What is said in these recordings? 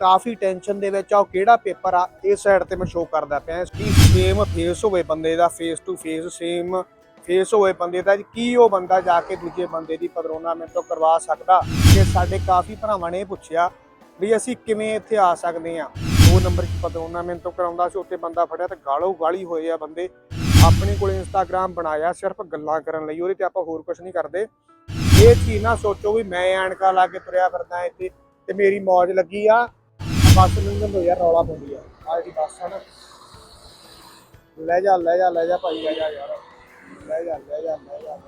ਕਾਫੀ tension ਦੇ ਵਿੱਚ ਆ, ਉਹ ਕਿਹੜਾ ਪੇਪਰ ਆ, ਇਸ ਸਾਈਡ ਤੇ ਮੈਂ ਸ਼ੋਅ ਕਰਦਾ ਪਿਆ। ਕਿ ਸੇਮ ਫੇਸ ਹੋਵੇ ਬੰਦੇ ਦਾ face to face same face ਹੋਵੇ ਬੰਦੇ ਦਾ, ਕੀ ਉਹ ਬੰਦਾ ਜਾ ਕੇ ਦੂਜੇ ਬੰਦੇ ਦੀ ਪਦਰੋਨਾ ਮੇਰੇ ਤੋਂ ਕਰਵਾ ਸਕਦਾ? ਕਿ ਸਾਡੇ ਕਾਫੀ ਭਰਾਵਾਂ ਨੇ ਪੁੱਛਿਆ ਵੀ ਅਸੀਂ ਕਿਵੇਂ ਇੱਥੇ ਆ ਸਕਦੇ ਆ ਉਹ ਨੰਬਰ 'ਚ ਪਦਰੋਨਾ ਮੇਰੇ ਤੋਂ ਕਰਾਉਂਦਾ ਸੀ, ਉੱਥੇ ਬੰਦਾ ਫੜਿਆ ਤੇ ਗਾਲੋ ਗਾਲੀ ਹੋਏ ਆ ਬੰਦੇ। ਆਪਣੇ ਕੋਲ ਇੰਸਟਾਗ੍ਰam ਬਣਾਇਆ, ਸਿਰਫ ਗੱਲਾਂ ਕਰਨ ਲਈ, ਉਹਦੇ ਤੇ ਆਪਾਂ ਹੋਰ ਕੁਝ ਨਹੀਂ ਕਰਦੇ। ਇਹ ਚੀਜ਼ ਨਾ ਸੋਚੋ ਵੀ ਮੈਂ ਐਨਕਾ ਲਾ ਕੇ ਤੁਰਿਆ ਫਿਰਦਾ ਇੱਥੇ ਤੇ ਮੇਰੀ ਮੌਜ ਲੱਗੀ ਆ। ਬੱਸ ਲੰਘਣ ਤੋਂ ਯਾਰ ਰੌਲਾ ਪਾਉਂਦੀ ਆ। ਆ ਜਿਹੜੀ ਬੱਸ ਆ ਨਾ। ਲੈ ਜਾ ਲੈ ਜਾ ਲੈ ਜਾ ਭਾਈ, ਲੈ ਜਾ ਯਾਰ। ਲੈ ਜਾ ਲੈ ਜਾ ਲੈ ਜਾ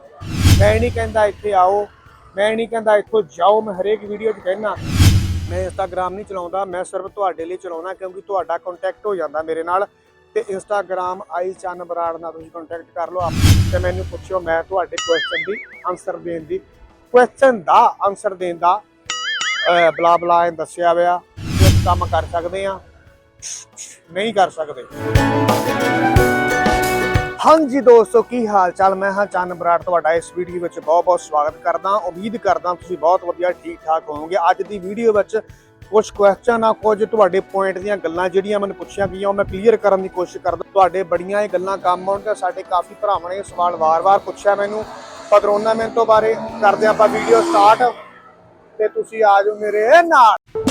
ਮੈਂ ਨਹੀਂ ਕਹਿੰਦਾ ਇੱਥੇ ਆਓ। ਮੈਂ ਨਹੀਂ ਕਹਿੰਦਾ ਇੱਥੋਂ ਜਾਓ। ਮੈਂ ਹਰੇਕ ਵੀਡੀਓ 'ਚ ਕਹਿਣਾ ਮੈਂ ਇੰਸਟਾਗ੍ਰam ਨਹੀਂ ਚਲਾਉਂਦਾ। ਮੈਂ ਸਿਰਫ ਤੁਹਾਡੇ ਲਈ ਚਲਾਉਣਾ ਕਿਉਂਕਿ ਤੁਹਾਡਾ ਕੰਟੈਕਟ ਹੋ ਜਾਂਦਾ ਮੇਰੇ ਨਾਲ। ਤੇ ਇੰਸਟਾਗ੍ਰam ਆਈ ਚੰਨ ਬਰਾੜ ਨਾਲ ਤੁਸੀਂ ਕੰਟੈਕਟ ਕਰ ਲਓ। ਆਪ- ਤੇ ਮੈਨੂੰ ਪੁੱਛਿਓ, ਮੈਂ ਤੁਹਾਡੇ ਕੁਐਸਚਨ ਦੀ ਆਨਸਰ ਦੇਣ ਦੀ ਕੁਐਸਚਨ ਦਾ ਆਨਸਰ ਦੇਣ ਦਾ, ਅਹ ਬਲਾ ਬਲਾ ਦੱਸਿਆ ਹੋਇਆ। ਕੰਮ ਕਰ ਸਕਦੇ ਆ ਨਹੀਂ ਕਰ ਸਕਦੇ। ਹਾਂਜੀ ਦੋਸਤੋ, ਕੀ ਹਾਲ ਚਾਲ ਮੈਂ ਹਾਂ ਚੰਨ ਬਰਾੜ, ਤੁਹਾਡਾ ਇਸ ਵੀਡੀਓ ਵਿੱਚ ਬਹੁਤ ਬਹੁਤ ਸਵਾਗਤ ਕਰਦਾ ਉਮੀਦ ਕਰਦਾ ਤੁਸੀਂ ਬਹੁਤ ਵਧੀਆ ਠੀਕ ਠਾਕ ਹੋਵੋਗੇ। ਅੱਜ ਦੀ ਵੀਡੀਓ ਵਿੱਚ ਕੁਝ ਕੁਐਸਚਨ ਆ, ਕੁਝ ਤੁਹਾਡੇ ਪੁਆਇੰਟ ਦੀਆਂ ਗੱਲਾਂ ਜਿਹੜੀਆਂ ਮੈਨੂੰ ਪੁੱਛੀਆਂ ਗਈਆਂ, ਉਹ ਮੈਂ ਕਲੀਅਰ ਕਰਨ ਦੀ ਕੋਸ਼ਿਸ਼ ਕਰਦਾ ਤੁਹਾਡੇ ਬੜੀਆਂ ਇਹ ਗੱਲਾਂ ਕੰਮ ਆਉਣ ਤੇ ਸਾਡੇ ਕਾਫੀ ਭਰਾਵਾਂ ਨੇ ਇਹ ਸਵਾਲ ਵਾਰ-ਵਾਰ ਪੁੱਛਿਆ ਮੈਨੂੰ। ਪਦਰੋਨਾ ਮੈਂ ਤੋਂ ਬਾਰੇ ਕਰਦੇ ਆਪਾਂ ਵੀਡੀਓ ਸਟਾਰਟ ਤੇ ਤੁਸੀਂ ਆ ਜਾਓ ਮੇਰੇ ਨਾਲ।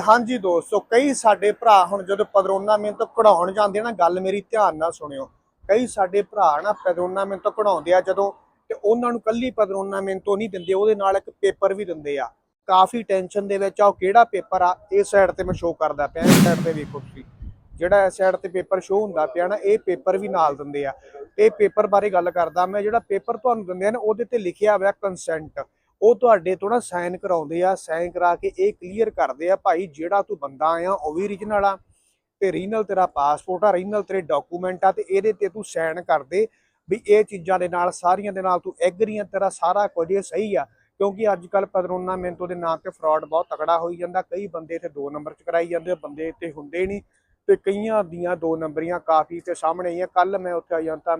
ਹਾਂਜੀ ਦੋਸਤੋ ਕਈ ਸਾਡੇ ਭਰਾ ਹੁਣ ਜਦੋਂ ਪਦਰੋਨਾ ਮੈਂ ਤੋਂ ਕਢਾਉਣ ਜਾਂਦੇ ਨਾ, ਗੱਲ ਮੇਰੀ ਧਿਆਨ ਨਾਲ ਸੁਣਿਓ। ਕਈ ਸਾਡੇ ਭਰਾ ਨਾ ਪਦਰੋਨਾ ਮੈਂ ਤੋਂ ਕਢਾਉਂਦੇ ਆ ਜਦੋਂ ਤੇ ਉਹਨਾਂ ਨੂੰ ਕੱਲੀ ਪਦਰੋਨਾ ਮੈਂ ਤੋਂ ਨਹੀਂ ਦਿੰਦੇ, ਉਹਦੇ ਨਾਲ ਇੱਕ ਪੇਪਰ ਵੀ ਦਿੰਦੇ ਆ। ਕਾਫੀ ਟੈਨਸ਼ਨ ਦੇ ਵਿੱਚ ਆ, ਉਹ ਕਿਹੜਾ ਪੇਪਰ ਆ, ਇਹ ਸਾਈਡ ਤੇ ਮੈਂ ਸ਼ੋਅ ਕਰਦਾ ਪਿਆ, ਇਸ ਸਾਈਡ ਤੇ ਵੇਖੋ ਤੁਸੀਂ। ਜਿਹੜਾ ਇਸ ਸਾਈਡ ਤੇ ਪੇਪਰ ਸ਼ੋਅ ਹੁੰਦਾ ਪਿਆ ਨਾ, ਇਹ ਪੇਪਰ ਵੀ ਨਾਲ ਦਿੰਦੇ ਆ। ਇਹ ਪੇਪਰ ਬਾਰੇ ਗੱਲ ਕਰਦਾ, ਮੈਂ ਜਿਹੜਾ ਪੇਪਰ ਤੁਹਾਨੂੰ ਦਿੰਦੇ ਆ ਨਾ, ਉਹਦੇ ਤੇ ਲਿਖਿਆ ਹੋਇਆ ਕੰਸੈਂਟ ਉਹ ਤੁਹਾਡੇ ਤੋਂ ਨਾ ਸਾਈਨ ਕਰਾਉਂਦੇ ਆ, ਸਾਈਨ ਕਰਾ ਕੇ ਇਹ ਕਲੀਅਰ ਕਰਦੇ ਆ ਭਾਈ ਜਿਹੜਾ ਤੂੰ ਬੰਦਾ ਆ ਉਹ ਵੀ ਓਰੀਜਨਲ ਆ, ਤੇ ਰੀਨਲ ਤੇਰਾ ਪਾਸਪੋਰਟ ਆ, ਰੀਨਲ ਤੇਰੇ ਡਾਕੂਮੈਂਟ ਆ ਤੇ ਇਹਦੇ ਤੇ ਤੂੰ ਸਾਈਨ ਕਰਦੇ ਵੀ ਇਹ ਚੀਜ਼ਾਂ ਦੇ ਨਾਲ, ਸਾਰੀਆਂ ਦੇ ਨਾਲ ਤੂੰ ਐਗਰੀ ਆ, ਤੇਰਾ ਸਾਰਾ ਕੁਝ ਇਹ ਸਹੀ ਆ। ਕਿਉਂਕਿ ਅੱਜ ਕੱਲ ਪਦਰੋਨਾ ਮਿੰਟੋ ਦੇ ਨਾਂ ਤੇ ਫਰਾਡ ਬਹੁਤ ਤਕੜਾ ਹੋਈ ਜਾਂਦਾ, ਕਈ ਬੰਦੇ ਇੱਥੇ ਦੋ ਨੰਬਰ ਚ ਕਰਾਈ ਜਾਂਦੇ ਬੰਦੇ ਇੱਥੇ ਹੁੰਦੇ ਨਹੀਂ, ਤੇ ਕਈਆਂ ਦੀਆਂ ਦੋ ਨੰਬਰੀਆਂ ਕਾਫੀ ਤੇ ਸਾਹਮਣੇ ਆਈਆਂ। ਕੱਲ ਮੈਂ ਉੱਥੇ ਆਇਆਂਤਾ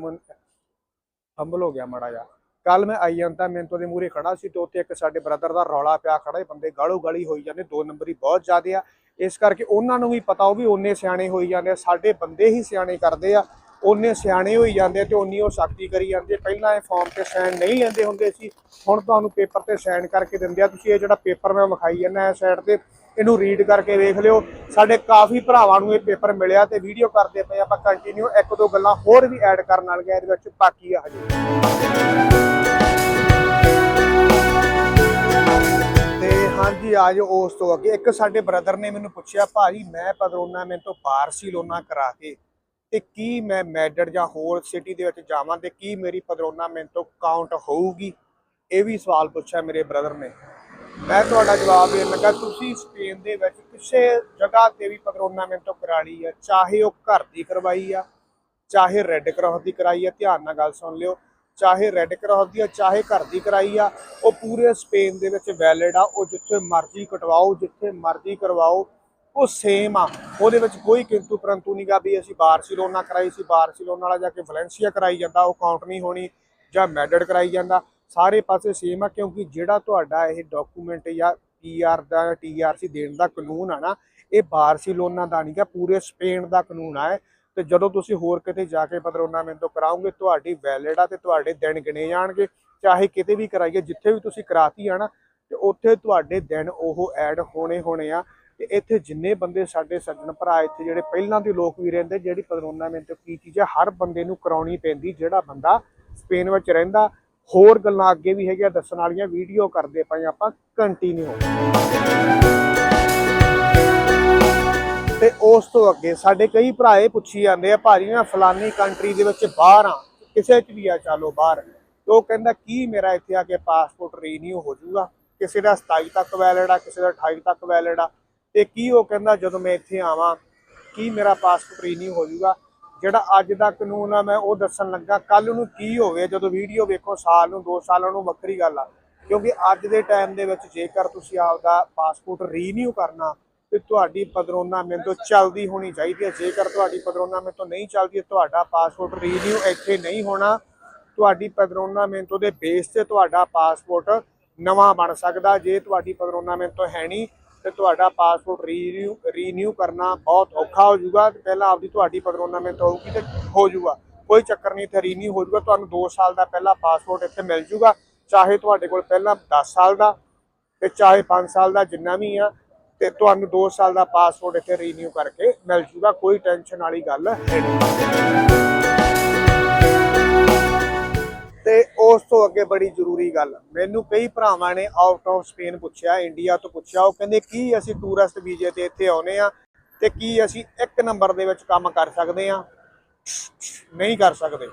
ਹੰਬਲ ਹੋ ਗਿਆ ਮਾੜਾ ਜਿਹਾ। ਕੱਲ ਮੈਂ ਆਈ ਆਇਆਂਤਾ ਮਿੰਟੋ ਦੇ ਮੂਹਰੇ ਖੜਾ ਸੀ ਤੇ ਉੱਥੇ ਇੱਕ ਸਾਡੇ ਬ੍ਰਦਰ ਦਾ ਰੌਲਾ ਪਿਆ ਖੜਾ ਇਹ ਬੰਦੇ ਗਾਲੋ ਗਾਲੀ ਹੋਈ ਜਾਂਦੇ, ਦੋ ਨੰਬਰੀ ਬਹੁਤ ਜ਼ਿਆਦੇ ਆ। ਇਸ ਕਰਕੇ ਉਹਨਾਂ ਨੂੰ ਵੀ ਪਤਾ, ਉਹ ਵੀ ਉਹਨੇ ਸਿਆਣੇ ਹੋਈ ਜਾਂਦੇ ਆ, ਸਾਡੇ ਬੰਦੇ ਹੀ ਸਿਆਣੇ ਕਰਦੇ ਆ ਉਹਨੇ ਸਿਆਣੇ ਹੋਈ ਜਾਂਦੇ ਆ ਤੇ ਉਨੀ ਉਹ ਸਖਤੀ ਕਰੀ ਜਾਂਦੇ ਪਹਿਲਾਂ ਇਹ ਫਾਰਮ ਤੇ ਸਾਈਨ ਨਹੀਂ ਲੈਂਦੇ ਹੁੰਦੇ ਸੀ, ਹੁਣ ਤੁਹਾਨੂੰ ਪੇਪਰ ਤੇ ਸਾਈਨ ਕਰਕੇ ਦਿੰਦੇ ਆ। ਤੁਸੀਂ ਇਹ ਜਿਹੜਾ ਪੇਪਰ ਮੈਂ ਵਿਖਾਈ ਜਾਂਦਾ ਇਸ ਸਾਈਡ ਤੇ, ਇਹਨੂੰ ਰੀਡ ਕਰਕੇ ਵੇਖ ਲਿਓ। ਸਾਡੇ ਕਾਫੀ ਭਰਾਵਾਂ ਨੂੰ ਇਹ ਪੇਪਰ ਮਿਲਿਆ ਤੇ ਵੀਡੀਓ ਕਰਦੇ ਪਏ ਆਪਾਂ ਕੰਟੀਨਿਊ ਇੱਕ ਦੋ ਗੱਲਾਂ ਹੋਰ ਵੀ ਐਡ ਕਰਨ ਵਾਲੀਆਂ ਇਹਦੇ ਵਿੱਚ, ਬਾਕੀ ਆ ਹਜੇ। ਤੇ ਹਾਂਜੀ ਆਜੋ ਉਸ ਤੋਂ ਅੱਗੇ। ਇੱਕ ਸਾਡੇ ਬ੍ਰਦਰ ਨੇ ਮੈਨੂੰ ਪੁੱਛਿਆ, ਭਾਜੀ, ਮੈਂ ਪਦਰੋਨਾ ਮੈਂ ਤੋਂ ਬਾਰਸੀਲੋਨਾ ਕਰਾ ਕੇ ਤੇ ਕੀ ਮੈਂ ਮੈਡਰ ਜਾਂ ਹੋਰ ਸਿਟੀ ਦੇ ਵਿੱਚ ਜਾਵਾਂ ਤੇ ਕੀ ਮੇਰੀ ਪਦਰੋਨਾ ਮੈਂ ਤੋਂ ਕਾਊਂਟ ਹੋਊਗੀ? ਇਹ ਵੀ ਸਵਾਲ ਪੁੱਛਿਆ ਮੇਰੇ ਬ੍ਰਦਰ ਨੇ। ਮੈਂ ਤੁਹਾਡਾ ਜਵਾਬ ਇਹ ਲੱਗਾ, ਤੁਸੀਂ ਸਪੇਨ ਦੇ ਵਿੱਚ ਕਿਸੇ ਜਗ੍ਹਾ ਤੇ ਵੀ ਪਦਰੋਨਾ ਮੈਂ ਤੋਂ ਕਰਾ ਲਈ ਆ, ਚਾਹੇ ਉਹ ਘਰ ਦੀ ਕਰਵਾਈ ਆ, ਚਾਹੇ ਰੈੱਡ ਕਰਾਸ ਦੀ ਕਰਾਈ ਆ। ਧਿਆਨ ਨਾਲ ਗੱਲ ਸੁਣ ਲਿਓ। ਚਾਹੇ ਰੈੱਡ ਕਰਾਸ ਦੀ ਆ, ਚਾਹੇ ਘਰ ਦੀ ਕਰਾਈ ਆ, ਉਹ ਪੂਰੇ ਸਪੇਨ ਦੇ ਵਿੱਚ ਵੈਲਿਡ ਆ, ਉਹ ਜਿੱਥੇ ਮਰਜ਼ੀ ਕਟਵਾਓ, ਜਿੱਥੇ ਮਰਜ਼ੀ ਕਰਵਾਓ, ਉਹ ਸੇਮ ਆ। ਉਹਦੇ ਵਿੱਚ ਕੋਈ ਕਿੰਤੂ ਪਰੰਤੂ ਨਹੀਂਗਾ ਵੀ ਅਸੀਂ ਬਾਰਸੀਲੋਨਾ ਕਰਾਈ ਸੀ ਬਾਰਸੀਲੋਨਾ ਵਾਲਾ ਜਾ ਕੇ ਵੈਲੈਂਸੀਆ ਕਰਾਈ ਜਾਂਦਾ, ਉਹ ਕਾਊਂਟ ਨਹੀਂ ਹੋਣੀ, ਜਾਂ ਮੈਡਡ ਕਰਾਈ ਜਾਂਦਾ, ਸਾਰੇ ਪਾਸੇ ਸੇਮ ਆ, ਕਿਉਂਕਿ ਜਿਹੜਾ ਤੁਹਾਡਾ ਇਹ ਡਾਕੂਮੈਂਟ ਜਾਂ ਪੀਆਰ ਦਾ ਟੀਆਰਸੀ ਦੇਣ ਦਾ ਕਾਨੂੰਨ ਆ ਨਾ, ਇਹ ਬਾਰਸੀਲੋਨਾ ਦਾ ਨਹੀਂਗਾ ਪੂਰੇ ਸਪੇਨ ਦਾ ਕਾਨੂੰਨ ਆ ਤੇ ਜਦੋਂ ਤੁਸੀਂ ਹੋਰ ਕਿਤੇ ਜਾ ਕੇ ਪਦਰੋਨਾ ਮੈਨੂੰ ਤੋਂ ਕਰਾਓਗੇ, ਤੁਹਾਡੀ ਵੈਲਿਡ ਆ ਤੇ ਤੁਹਾਡੇ ਦਿਨ ਗਿਣੇ ਜਾਣਗੇ। ਚਾਹੇ ਕਿਤੇ ਵੀ ਕਰਾਈਏ, ਜਿੱਥੇ ਵੀ ਤੁਸੀਂ ਕਰਾਤੀ ਆ ਨਾ, ਤੇ ਉੱਥੇ ਤੁਹਾਡੇ ਦਿਨ ਉਹ ਐਡ ਹੋਣੇ ਹੋਣੇ ਆ। ਤੇ ਇੱਥੇ ਜਿੰਨੇ ਬੰਦੇ ਸਾਡੇ ਸੱਜਣ ਭਰਾ ਇੱਥੇ ਜਿਹੜੇ ਪਹਿਲਾਂ ਦੇ ਲੋਕ ਵੀ ਰਹਿੰਦੇ, ਜਿਹੜੀ ਪਦਰੋਨਾ ਮੈਨੂੰ ਕੀ ਚੀਜ਼ ਹੈ ਹਰ ਬੰਦੇ ਨੂੰ ਕਰਾਉਣੀ ਪੈਂਦੀ, ਜਿਹੜਾ ਬੰਦਾ ਸਪੇਨ ਵਿੱਚ ਰਹਿੰਦਾ। ਹੋਰ ਗੱਲਾਂ ਅੱਗੇ ਵੀ ਹੈਗੀਆਂ, ਦੱਸਣ ਵਾਲੀਆਂ, ਵੀਡੀਓ ਕਰਦੇ ਪਏ ਆਪਾਂ ਕੰਟੀਨਿਊ ਤੇ ਉਸ ਤੋਂ ਅੱਗੇ ਸਾਡੇ ਕਈ ਭਰਾ ਇਹ ਪੁੱਛੀ ਜਾਂਦੇ ਆ, ਭਾਜੀ, ਮੈਂ ਫਲਾਨੀ ਕੰਟਰੀ ਦੇ ਵਿੱਚ ਬਾਹਰ ਆ ਕਿਸੇ ਚ ਵੀ ਆ, ਚਾਲੋ ਬਾਹਰ। ਉਹ ਕਹਿੰਦਾ, ਕੀ ਮੇਰਾ ਇੱਥੇ ਆ ਕੇ ਪਾਸਪੋਰਟ ਰੀਨਿਊ ਹੋ ਜਾਊਗਾ? ਕਿਸੇ ਦਾ 27 ਤੱਕ ਵੈਲਿਡ ਆ, ਕਿਸੇ ਦਾ 28 ਤੱਕ ਵੈਲਿਡ ਆ। ਤੇ ਕੀ ਉਹ ਕਹਿੰਦਾ, ਜਦੋਂ ਮੈਂ ਇੱਥੇ ਆਵਾਂ, ਕੀ ਮੇਰਾ ਪਾਸਪੋਰਟ ਰੀਨਿਊ ਹੋ ਜਾਊਗਾ? ਜਿਹੜਾ ਅੱਜ ਦਾ ਕਾਨੂੰਨ ਆ, ਮੈਂ ਉਹ ਦੱਸਣ ਲੱਗਾ ਕੱਲ ਨੂੰ ਕੀ ਹੋਵੇ, ਜਦੋਂ ਵੀਡੀਓ ਵੇਖੋ, ਸਾਲ ਨੂੰ 2 ਸਾਲਾਂ ਨੂੰ ਵੱਖਰੀ ਗੱਲ ਆ। ਕਿਉਂਕਿ ਅੱਜ ਦੇ ਟਾਈਮ ਦੇ ਵਿੱਚ ਜੇਕਰ ਤੁਸੀਂ ਆਪਦਾ ਪਾਸਪੋਰਟ ਰੀਨਿਊ ਕਰਨਾ ਤੇ ਤੁਹਾਡੀ ਪਦਰੋਨਾ ਮੇਰੇ ਚੱਲਦੀ ਹੋਣੀ ਚਾਹੀਦੀ ਹੈ। ਜੇਕਰ ਤੁਹਾਡੀ ਪਦਰੋਨਾ ਮੇਰੇ ਨਹੀਂ ਚੱਲਦੀ ਤੁਹਾਡਾ ਪਾਸਪੋਰਟ ਰੀਨਿਊ ਇੱਥੇ ਨਹੀਂ ਹੋਣਾ। ਤੁਹਾਡੀ ਪਦਰੋਨਾ ਮੇਰੇ ਦੇ ਬੇਸ ਤੇ ਤੁਹਾਡਾ ਪਾਸਪੋਰਟ ਨਵਾਂ ਬਣ ਸਕਦਾ। ਜੇ ਤੁਹਾਡੀ ਪਦਰੋਨਾ ਮੇਰੇ ਤੋਂ ਹੈ ਨਹੀਂ, ਤੇ ਤੁਹਾਡਾ ਪਾਸਪੋਰਟ ਰੀਨਿਊ ਰੀਨਿਊ ਕਰਨਾ ਬਹੁਤ ਔਖਾ ਹੋ ਜਾਊਗਾ। ਪਹਿਲਾਂ ਆਪਦੀ ਤੁਹਾਡੀ ਪਦਰੋਨਾ ਮੇਰੇ ਤੋਂ ਹੋਊਗੀ ਤੇ ਹੋ ਜਾਊਗਾ। ਕੋਈ ਚੱਕਰ ਨਹੀਂ, ਇੱਥੇ ਰੀਨਿਊ ਹੋ ਜਾਊਗਾ। ਤੁਹਾਨੂੰ 2 ਸਾਲ ਦਾ ਪਹਿਲਾ ਪਾਸਪੋਰਟ ਇੱਥੇ ਮਿਲ ਜਾਊਗਾ। ਚਾਹੇ ਤੁਹਾਡੇ ਕੋਲ ਪਹਿਲਾਂ 10 ਸਾਲ ਦਾ ਤੇ ਚਾਹੇ 5 ਸਾਲ ਦਾ, ਜਿੰਨਾ ਵੀ ਆ। ਤੇ ਤੁਹਾਨੂੰ 2 ਸਾਲ ਦਾ ਪਾਸਪੋਰਟ ਇੱਥੇ ਰੀਨਿਊ ਕਰਕੇ ਮਿਲ ਜੂਗਾ, ਕੋਈ ਟੈਨਸ਼ਨ ਵਾਲੀ ਗੱਲ ਹੈ ਤੇ ਉਸ ਤੋਂ ਅੱਗੇ ਬੜੀ ਜ਼ਰੂਰੀ ਗੱਲ, ਮੈਨੂੰ ਕਈ ਭਰਾਵਾਂ ਨੇ ਆਊਟ ਆਫ ਸਪੇਨ ਪੁੱਛਿਆ ਇੰਡੀਆ ਤੋਂ ਪੁੱਛਿਆ, ਉਹ ਕਹਿੰਦੇ ਕੀ ਅਸੀਂ ਟੂਰਿਸਟ ਵੀਜ਼ੇ ਤੇ ਇੱਥੇ ਆਉਨੇ ਆ ਤੇ ਕੀ ਅਸੀਂ ਇੱਕ ਨੰਬਰ ਦੇ ਵਿੱਚ ਕੰਮ ਕਰ ਸਕਦੇ ਆ ਨਹੀਂ ਕਰ ਸਕਦੇ।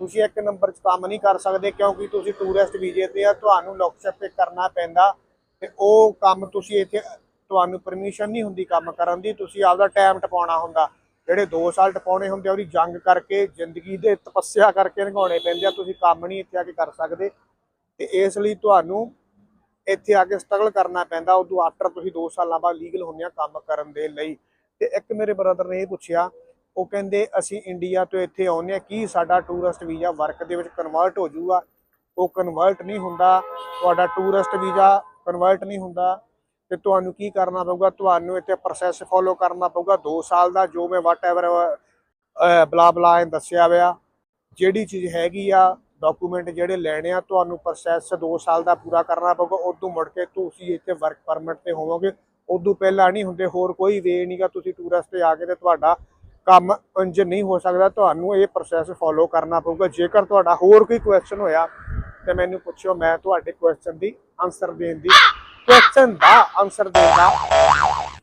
ਤੁਸੀਂ ਇੱਕ ਨੰਬਰ 'ਚ ਕੰਮ ਨਹੀਂ ਕਰ ਸਕਦੇ ਕਿਉਂਕਿ ਤੁਸੀਂ ਟੂਰਿਸਟ ਵੀਜ਼ੇ ਤੇ ਆ, ਤੁਹਾਨੂੰ ਲੌਕਸ਼ਪ ਤੇ ਕਰਨਾ ਪੈਂਦਾ ਤੇ ਉਹ ਕੰਮ ਤੁਸੀਂ ਇੱਥੇ ਤੁਹਾਨੂੰ ਪਰਮਿਸ਼ਨ ਨਹੀਂ ਹੁੰਦੀ ਕੰਮ ਕਰਨ ਦੀ, ਤੁਸੀਂ ਆਪਦਾ ਟਾਈਮ ਟਪਾਉਣਾ ਹੁੰਦਾ। ਜਿਹੜੇ 2 ਸਾਲ ਟਪਾਉਣੇ ਹੁੰਦੇ ਆ, ਉਹਦੀ ਜੰਗ ਕਰਕੇ, ਜ਼ਿੰਦਗੀ ਦੇ ਤਪੱਸਿਆ ਕਰਕੇ ਨਿਭਾਉਣੇ ਪੈਂਦੇ ਆ, ਤੁਸੀਂ ਕੰਮ ਨਹੀਂ ਇੱਥੇ ਆ ਕੇ ਕਰ ਸਕਦੇ। ਤੇ ਇਸ ਲਈ ਤੁਹਾਨੂੰ ਇੱਥੇ ਆ ਕੇ ਸਟਰਗਲ ਕਰਨਾ ਪੈਂਦਾ, ਉਦੋਂ ਆਫਟਰ ਤੁਸੀਂ 2 ਸਾਲਾਂ ਬਾਅਦ ਲੀਗਲ ਹੁੰਦੇ ਆ ਕੰਮ ਕਰਨ ਦੇ ਲਈ। ਤੇ ਇੱਕ ਮੇਰੇ ਬ੍ਰਦਰ ਨੇ ਇਹ ਪੁੱਛਿਆ, ਉਹ ਕਹਿੰਦੇ, ਅਸੀਂ ਇੰਡੀਆ ਤੋਂ ਇੱਥੇ ਆਉਂਦੇ ਆ ਕੀ ਸਾਡਾ ਟੂਰਿਸਟ ਵੀਜ਼ਾ ਵਰਕ ਦੇ ਵਿੱਚ ਕਨਵਰਟ ਹੋ ਜਾਊਗਾ? ਉਹ ਕਨਵਰਟ ਨਹੀਂ ਹੁੰਦਾ, ਤੁਹਾਡਾ ਟੂਰਿਸਟ ਵੀਜ਼ਾ ਕਨਵਰਟ ਨਹੀਂ ਹੁੰਦਾ। ਤੇ ਤੁਹਾਨੂੰ ਕੀ ਕਰਨਾ ਪਊਗਾ? ਤੁਹਾਨੂੰ ਇੱਥੇ ਪ੍ਰੋਸੈਸ ਫੋਲੋ ਕਰਨਾ ਪਊਗਾ। 2 ਸਾਲ ਦਾ ਜੋ ਮੈਂ ਵਾਟਐਵਰ ਬਲਾ ਬਲਾ ਇਹ ਦੱਸਿਆ ਹੋਇਆ। ਜਿਹੜੀ ਚੀਜ਼ ਹੈਗੀ ਆ ਡਾਕੂਮੈਂਟ ਜਿਹੜੇ ਲੈਣੇ ਆ, ਤੁਹਾਨੂੰ ਪ੍ਰੋਸੈਸ 2 ਸਾਲ ਦਾ ਪੂਰਾ ਕਰਨਾ ਪਊਗਾ। ਉਦੋਂ ਮੁੜ ਕੇ ਤੁਸੀਂ ਇੱਥੇ ਵਰਕ ਪਰਮਿਟ ਤੇ ਹੋਵੋਗੇ। ਉਦੋਂ ਪਹਿਲਾਂ ਨਹੀਂ ਹੁੰਦੇ। ਹੋਰ ਕੋਈ ਵੇ ਨਹੀਂਗਾ ਤੁਸੀਂ ਟੂਰਿਸਟ ਤੇ ਆ ਕੇ ਤੇ ਤੁਹਾਡਾ ਕੰਮ ਇੰਜ ਨਹੀਂ ਹੋ ਸਕਦਾ। ਤੁਹਾਨੂੰ ਇਹ ਪ੍ਰੋਸੈਸ ਫੋਲੋ ਕਰਨਾ ਪਊਗਾ। ਜੇਕਰ ਤੁਹਾਡਾ ਹੋਰ ਕੋਈ ਕੁਐਸਚਨ ਹੋਇਆ, ਤੇ ਮੈਨੂੰ ਪੁੱਛਿਓ। ਮੈਂ ਤੁਹਾਡੇ ਕੁਐਸਚਨ ਦੀ ਆਨਸਰ ਦੇਣ ਦੀ ਕੁਐਸਚਨ ਦਾ ਆਨਸਰ ਦੇਣ ਦਾ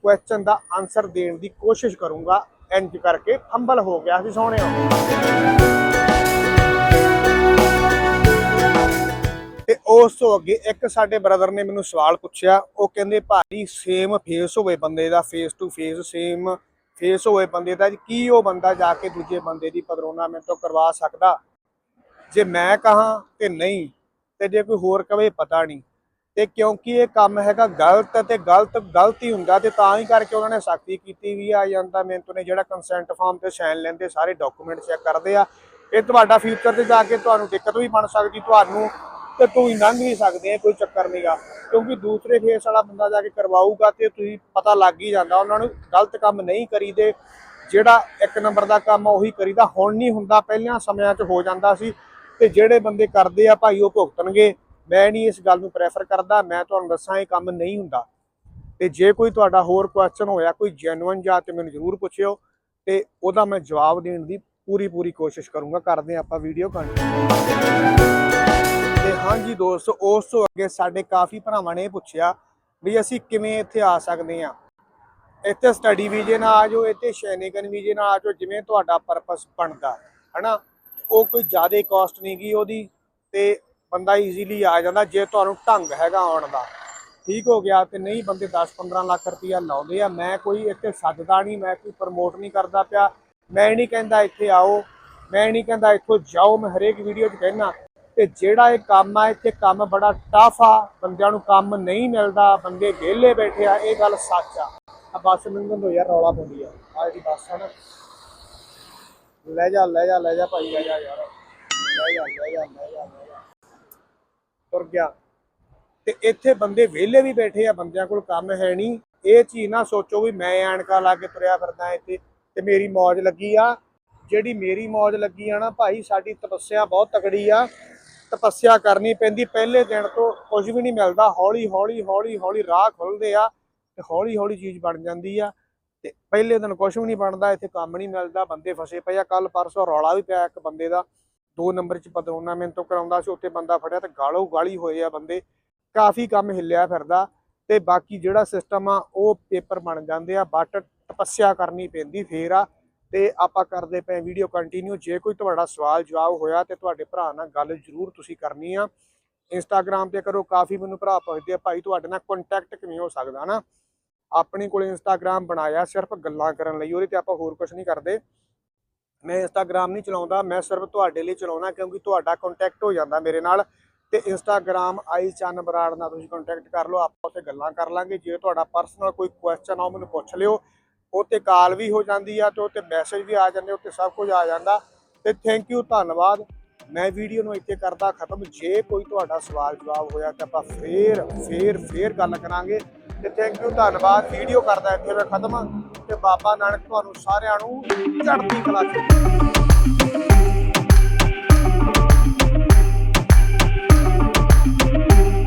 ਕੁਐਸਚਨ ਦਾ ਆਨਸਰ ਦੇਣ ਦੀ ਕੋਸ਼ਿਸ਼ ਕਰੂੰਗਾ। ਇੰਜ ਕਰਕੇ ਹੰਬਲ ਹੋ ਗਿਆ ਸੀ ਸੋਹਣਿਆ ਤੇ ਉਸ ਤੋਂ ਅੱਗੇ ਇੱਕ ਸਾਡੇ ਬ੍ਰਦਰ ਨੇ ਮੈਨੂੰ ਸਵਾਲ ਪੁੱਛਿਆ, ਉਹ ਕਹਿੰਦੇ ਭਾਈ ਸੇਮ ਫੇਸ ਹੋਵੇ ਬੰਦੇ ਦਾ face to face same face ਹੋਵੇ ਬੰਦੇ ਦਾ, ਕੀ ਉਹ ਬੰਦਾ ਜਾ ਕੇ ਦੂਜੇ ਬੰਦੇ ਦੀ ਪਦਰੋਨਾ ਮੇਰੇ ਤੋਂ ਕਰਵਾ ਸਕਦਾ? ਜੇ ਮੈਂ ਕਹਾਂ ਤੇ ਨਹੀਂ, ਤੇ ਜੇ ਕੋਈ ਹੋਰ ਕਵੇ, ਪਤਾ ਨਹੀਂ। ਤੇ ਕਿਉਂਕਿ ਇਹ ਕੰਮ ਹੈਗਾ ਗਲਤ ਤੇ ਗਲਤ ਗਲਤ ਹੀ ਹੁੰਦਾ ਤੇ ਤਾਂ ਹੀ ਕਰਕੇ ਉਹਨਾਂ ਨੇ ਸਖਤੀ ਕੀਤੀ ਵੀ ਆ ਜਾਂਦਾ। ਮਿਹਨਤ ਨੇ ਜਿਹੜਾ ਕੰਸੈਂਟ ਫਾਰਮ ਤੇ ਸਾਈਨ ਲੈਂਦੇ, ਸਾਰੇ ਡਾਕੂਮੈਂਟ ਚੈੱਕ ਕਰਦੇ ਆ। ਇਹ ਤੁਹਾਡਾ ਫਿਊਚਰ ਤੇ ਜਾ ਕੇ ਤੁਹਾਨੂੰ ਦਿੱਕਤ ਵੀ ਬਣ ਸਕਦੀ, ਤੁਹਾਨੂੰ ਤੇ ਤੁਸੀਂ ਲੰਘ ਵੀ ਸਕਦੇ ਆ, ਕੋਈ ਚੱਕਰ ਨਹੀਂਗਾ ਕਿਉਂਕਿ ਦੂਸਰੇ ਫੇਸ ਵਾਲਾ ਬੰਦਾ ਜਾ ਕੇ ਕਰਵਾਊਗਾ ਤੇ ਤੁਸੀਂ ਪਤਾ ਲੱਗ ਹੀ ਜਾਂਦਾ, ਉਹਨਾਂ ਨੂੰ ਗਲਤ ਕੰਮ ਨਹੀਂ ਕਰੀਦੇ। ਜਿਹੜਾ ਇੱਕ ਨੰਬਰ ਦਾ ਕੰਮ ਉਹੀ ਕਰੀਦਾ। ਹੁਣ ਨਹੀਂ ਹੁੰਦਾ, ਪਹਿਲਾਂ ਸਮਿਆਂ 'ਚ ਹੋ ਜਾਂਦਾ ਸੀ ਤੇ ਜਿਹੜੇ ਬੰਦੇ ਕਰਦੇ ਆ, ਭਾਈ ਉਹ ਭੁਗਤਣਗੇ। ਮੈਂ ਨਹੀਂ ਇਸ ਗੱਲ ਨੂੰ ਪ੍ਰੈਫਰ ਕਰਦਾ, ਮੈਂ ਤੁਹਾਨੂੰ ਦੱਸਾਂ ਇਹ ਕੰਮ ਨਹੀਂ ਹੁੰਦਾ। ਤੇ ਜੇ ਕੋਈ ਤੁਹਾਡਾ ਹੋਰ ਕੁਐਸਚਨ ਹੋਇਆ, ਕੋਈ ਜੈਨੂਇਨ ਜਾਂ ਤੇ ਮੈਨੂੰ ਜ਼ਰੂਰ ਪੁੱਛਿਓ, ਤੇ ਉਹਦਾ ਮੈਂ ਜਵਾਬ ਦੇਣ ਦੀ ਪੂਰੀ ਪੂਰੀ ਕੋਸ਼ਿਸ਼ ਕਰੂੰਗਾ। ਕਰਦੇ ਹਾਂ ਆਪਾਂ ਵੀਡੀਓ ਕੰਟੀਨਿਊ ਤੇ ਹਾਂਜੀ ਦੋਸਤੋ, ਉਸ ਤੋਂ ਅੱਗੇ ਸਾਡੇ ਕਾਫੀ ਭਰਾਵਾਂ ਨੇ ਇਹ ਪੁੱਛਿਆ ਵੀ ਅਸੀਂ ਕਿਵੇਂ ਇੱਥੇ ਆ ਸਕਦੇ ਹਾਂ। ਇੱਥੇ ਸਟੱਡੀ ਵੀਜ਼ੇ ਨਾਲ ਆ ਜਾਓ, ਇੱਥੇ ਸ਼ੈਨਿਕਨ ਵੀਜ਼ੇ ਨਾਲ ਆ ਜਾਓ, ਜਿਵੇਂ ਤੁਹਾਡਾ ਪਰਪਸ ਬਣਦਾ, ਹਨਾ? ਉਹ ਕੋਈ ਜ਼ਿਆਦਾ ਕਾਸਟ ਨਹੀਂ ਗਈ ਉਹਦੀ, ਤੇ ਬੰਦਾ ਈਜ਼ੀਲੀ ਆ ਜਾਂਦਾ ਜੇ ਤੁਹਾਨੂੰ ਢੰਗ ਹੈਗਾ ਆਉਣ ਦਾ। ਠੀਕ ਹੋ ਗਿਆ ਤੇ ਨਹੀਂ ਬੰਦੇ 10-15 ਲੱਖ ਰੁਪਇਆ ਲਾਉਂਦੇ ਆ। ਮੈਂ ਕੋਈ ਇੱਥੇ ਸੱਦਦਾ ਨਹੀਂ, ਮੈਂ ਕੋਈ ਪ੍ਰਮੋਟ ਨਹੀਂ ਕਰਦਾ ਪਿਆ। ਮੈਂ ਨਹੀਂ ਕਹਿੰਦਾ ਇੱਥੇ ਆਓ, ਮੈਂ ਨਹੀਂ ਕਹਿੰਦਾ ਇੱਥੋਂ ਜਾਓ। ਮੈਂ ਹਰੇਕ ਵੀਡੀਓ 'ਚ ਕਹਿਣਾ ਤੇ ਜਿਹੜਾ ਇਹ ਕੰਮ ਆ, ਇੱਥੇ ਕੰਮ ਬੜਾ ਟਫ ਆ। ਬੰਦਿਆਂ ਨੂੰ ਕੰਮ ਨਹੀਂ ਮਿਲਦਾ, ਬੰਦੇ ਵਿਹਲੇ ਬੈਠੇ ਆ। ਇਹ ਗੱਲ ਸੱਚ ਆ। ਆ ਬੱਸ ਲੰਘਣ ਤੋਂ ਯਾਰ ਰੌਲਾ ਪਾਉਂਦੀ ਆ। ਆ ਜਿਹੜੀ ਬੱਸ ਆ ਨਾ। ਲੈ ਜਾ ਲੈ ਜਾ ਲੈ ਜਾ ਭਾਈ, ਲੈ ਜਾ ਯਾਰ। ਲੈ ਜਾ ਲੈ ਜਾ ਲੈ ਜਾ। ਤੁਰ ਗਿਆ। ਤੇ ਇੱਥੇ ਬੰਦੇ ਵਿਹਲੇ ਵੀ ਬੈਠੇ ਆ, ਬੰਦਿਆਂ ਕੋਲ ਕੰਮ ਹੈ ਨਹੀਂ। ਇਹ ਚੀਜ਼ ਨਾ ਸੋਚੋ ਵੀ ਮੈਂ ਐਨਕਾਂ ਲਾ ਕੇ ਤੁਰਿਆ ਫਿਰਦਾ ਇੱਥੇ ਤੇ ਮੇਰੀ ਮੌਜ ਲੱਗੀ ਆ। ਜਿਹੜੀ ਮੇਰੀ ਮੌਜ ਲੱਗੀ ਆ ਨਾ ਭਾਈ, ਸਾਡੀ ਤਪੱਸਿਆ ਬਹੁਤ ਤਕੜੀ ਆ। ਤਪੱਸਿਆ ਕਰਨੀ ਪੈਂਦੀ। ਪਹਿਲੇ ਦਿਨ ਤੋਂ ਕੁਝ ਵੀ ਨਹੀਂ ਮਿਲਦਾ। ਹੌਲੀ ਹੌਲੀ ਹੌਲੀ ਹੌਲੀ ਰਾਹ ਖੁੱਲਦੇ ਆ ਤੇ ਹੌਲੀ ਹੌਲੀ ਚੀਜ਼ ਬਣ ਜਾਂਦੀ ਆ। ਤੇ ਪਹਿਲੇ ਦਿਨ ਕੁਝ ਵੀ ਨਹੀਂ ਬਣਦਾ, ਇੱਥੇ ਕੰਮ ਨਹੀਂ ਮਿਲਦਾ, ਬੰਦੇ ਫਸੇ ਪਏ ਆ। ਕੱਲ ਪਰਸੋਂ ਰੌਲਾ ਵੀ ਪਿਆ ਇੱਕ ਬੰਦੇ ਦਾ। ਦੋ ਨੰਬਰ ਚ ਪਦਰੋਨਾ ਮੈਨੂੰ ਤੋਂ ਕਰਾਉਂਦਾ ਸੀ, ਉੱਥੇ ਬੰਦਾ ਫੜਿਆ ਤੇ ਗਾਲੋ ਗਾਲੀ ਹੋਏ ਆ ਬੰਦੇ। ਕਾਫੀ ਕੰਮ ਹਿੱਲਿਆ ਫਿਰਦਾ ਤੇ ਬਾਕੀ ਜਿਹੜਾ ਸਿਸਟਮ ਆ, ਉਹ ਪੇਪਰ ਬਣ ਜਾਂਦੇ ਆ ਬਟ ਤਪੱਸਿਆ ਕਰਨੀ ਪੈਂਦੀ ਫੇਰ ਆ ਤੇ ਆਪਾਂ ਕਰਦੇ ਪਏ ਵੀਡੀਓ ਕੰਟੀਨਿਊ ਜੇ ਕੋਈ ਤੁਹਾਡਾ ਸਵਾਲ ਜਵਾਬ ਹੋਇਆ ਤੇ ਤੁਹਾਡੇ ਭਰਾ ਨਾਲ ਗੱਲ ਜ਼ਰੂਰ ਤੁਸੀਂ ਕਰਨੀ ਆ। ਇੰਸਟਾਗ੍ਰam ਤੇ ਕਰੋ, ਕਾਫੀ ਮੈਨੂੰ ਭਰਾ ਪੁੱਛਦੇ ਆ, ਭਾਈ ਤੁਹਾਡੇ ਨਾਲ ਕੰਟੈਕਟ ਕਿਵੇਂ ਹੋ ਸਕਦਾ ਨਾ? ਆਪਣੇ ਕੋਲ ਇੰਸਟਾਗ੍ਰam ਬਣਾਇਆ ਸਿਰਫ ਗੱਲਾਂ ਕਰਨ ਲਈ, ਉਹਦੇ ਤੇ ਆਪਾਂ ਹੋਰ ਕੁਝ ਨਹੀਂ ਕਰਦੇ। ਮੈਂ ਇੰਸਟਾਗ੍ਰam ਨਹੀਂ ਚਲਾਉਂਦਾ, ਮੈਂ ਸਿਰਫ ਤੁਹਾਡੇ ਲਈ ਚਲਾਉਣਾ ਕਿਉਂਕਿ ਤੁਹਾਡਾ ਕੰਟੈਕਟ ਹੋ ਜਾਂਦਾ ਮੇਰੇ ਨਾਲ ਤੇ ਇੰਸਟਾਗ੍ਰam ਆਈ ਚੰਨ ਬਰਾੜ ਨਾਲ ਤੁਸੀਂ ਕੰਟੈਕਟ ਕਰ ਲਓ, ਆਪਾਂ ਉੱਥੇ ਗੱਲਾਂ ਕਰ ਲਾਂਗੇ। ਜੇ ਤੁਹਾਡਾ ਪਰਸਨਲ ਕੋਈ ਕੁਐਸਚਨ ਆ, ਉਹ ਮੈਨੂੰ ਪੁੱਛ ਲਿਓ। ਉਹ ਤੇ ਕਾਲ ਵੀ ਹੋ ਜਾਂਦੀ ਆ ਤੇ ਉਹ ਤੇ ਮੈਸੇਜ ਵੀ ਆ ਜਾਂਦੇ ਉੱਤੇ ਸਭ ਕੁਝ ਆ ਜਾਂਦਾ ਤੇ ਥੈਂਕ ਯੂ ਧੰਨਵਾਦ। ਮੈਂ ਵੀਡੀਓ ਨੂੰ ਇੱਥੇ ਕਰਦਾ ਖਤਮ। ਜੇ ਕੋਈ ਤੁਹਾਡਾ ਸਵਾਲ ਜਵਾਬ ਹੋਇਆ ਤਾਂ ਆਪਾਂ ਫੇਰ ਫੇਰ ਫੇਰ ਗੱਲ ਕਰਾਂਗੇ ਤੇ ਥੈਂਕ ਯੂ ਧੰਨਵਾਦ। ਵੀਡੀਓ ਕਰਦਾ ਇੱਥੇ ਮੈਂ ਖਤਮ। ਤੇ ਬਾਬਾ ਨਾਨਕ ਤੁਹਾਨੂੰ ਸਾਰਿਆਂ ਨੂੰ ਚੜ੍ਹਦੀ ਕਲਾ ਚ